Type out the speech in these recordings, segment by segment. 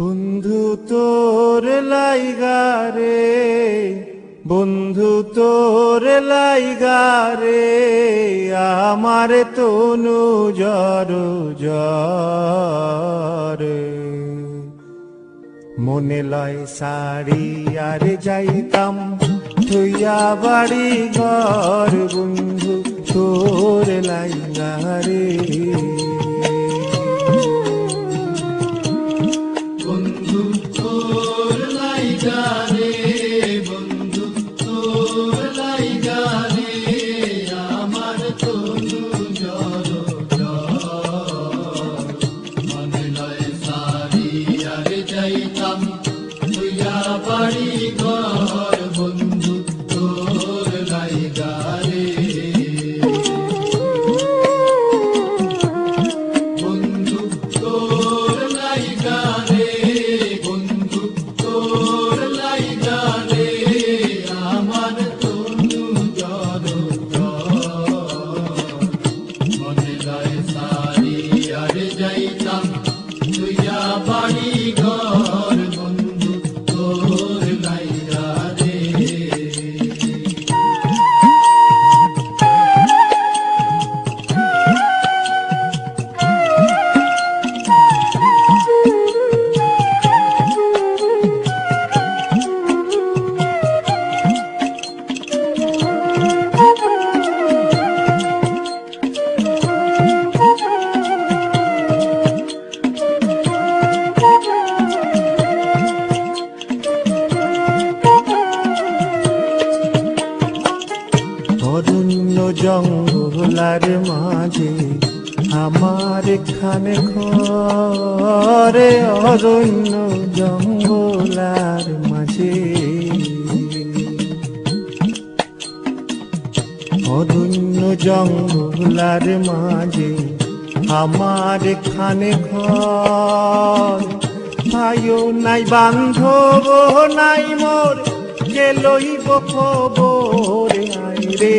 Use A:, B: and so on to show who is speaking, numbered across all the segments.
A: বন্ধু তোর লাইগারে বন্ধু তোর লাইগারে আমার তনু জর জরে। মনে লয় শাড়ি আর যাইতাম, থইয়া বাড়ি ঘর, বন্ধু তোর লাইগারে জঙ্গলার মাঝে আমার এখানে ঘরে অরণ্য জঙ্গলার মাঝে। অরণ্য জঙ্গলার মাঝে আমার এখানে ঘর। ভাইও নাই বান্ধব, নাই মোর কে লইব খবর আয় রে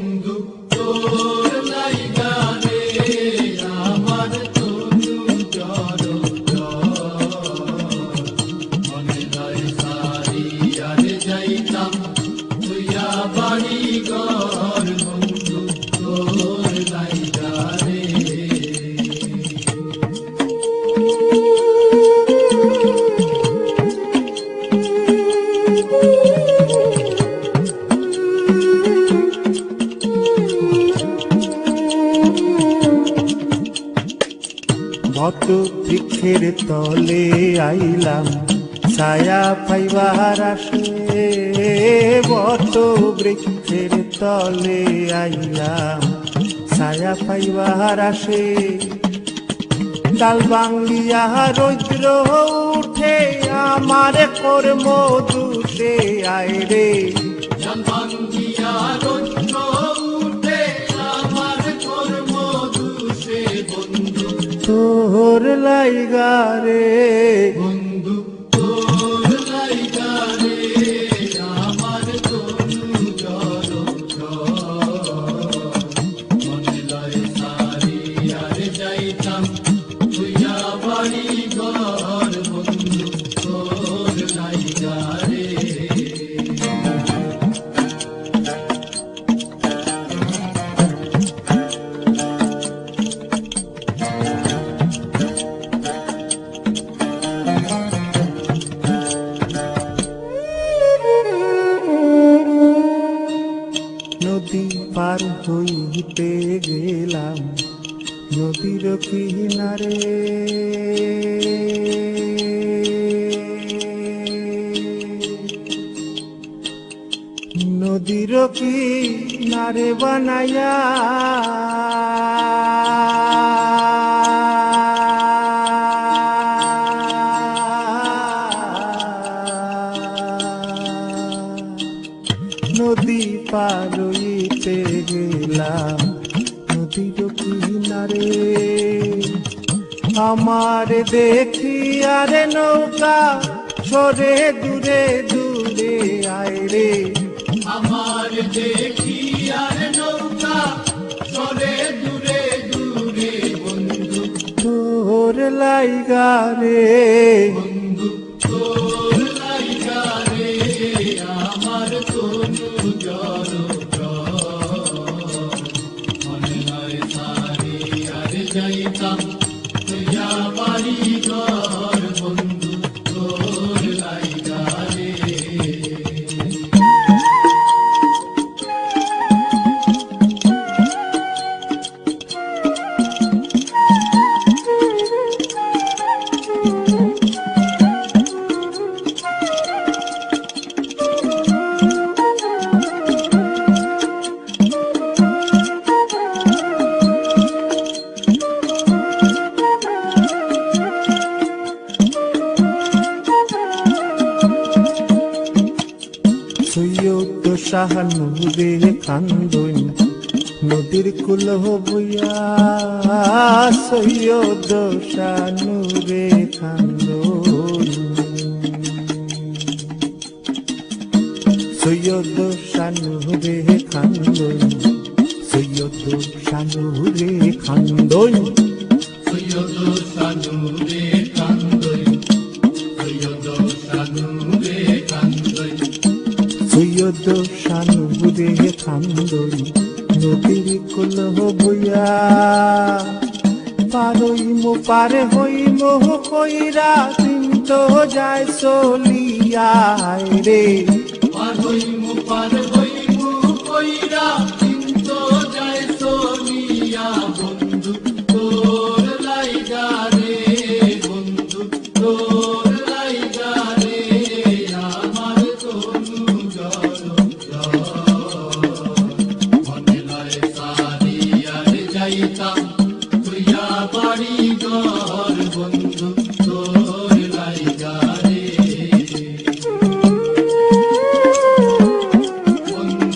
A: বৃক্ষের তলে আইলাম, ছায়া পাইবার আসে বত বৃক্ষের তলে আইলাম, ছায়া পাইবার আসে ডাল বাঙ্গিয়া রৌদ্র উঠে, আমার কর্ম দুষে আয় রে। তোর লাইগা রে।
B: বন্ধু তোর লাইগারে আমার তনু মনে লয় সারি আর যাইতাম
A: হইতে গেলাম নদীর কিনারে। নদীর কিনারে বানায়া পারইতে গেলাম। নদীর কিনারে আমার দেখি আর নৌকা সরে দূরে দূরে আয় রে।
B: আমার দেখি আর নৌকা সরে দূরে দূরে বন্ধু। তোর লাইগা রে
A: সৈয়দ শাহানুরে কান্দন নদীর কুল বইয়া সৈয়দ শানুরে কান্দন সৈয়দ শানুরে কান্দন সৈয়দ শানুরে কান্দন
B: সৈয়দ সানুরে কান্দই সৈয়দ সানুরে কান্দই
A: সৈয়দ শানুরে খান্দরি নদীর কুল বইয়া পারইম পারে হইম কইরা কিন্তু যায় চলিয়া রে।
B: পার হইমু পার হইমু কইরা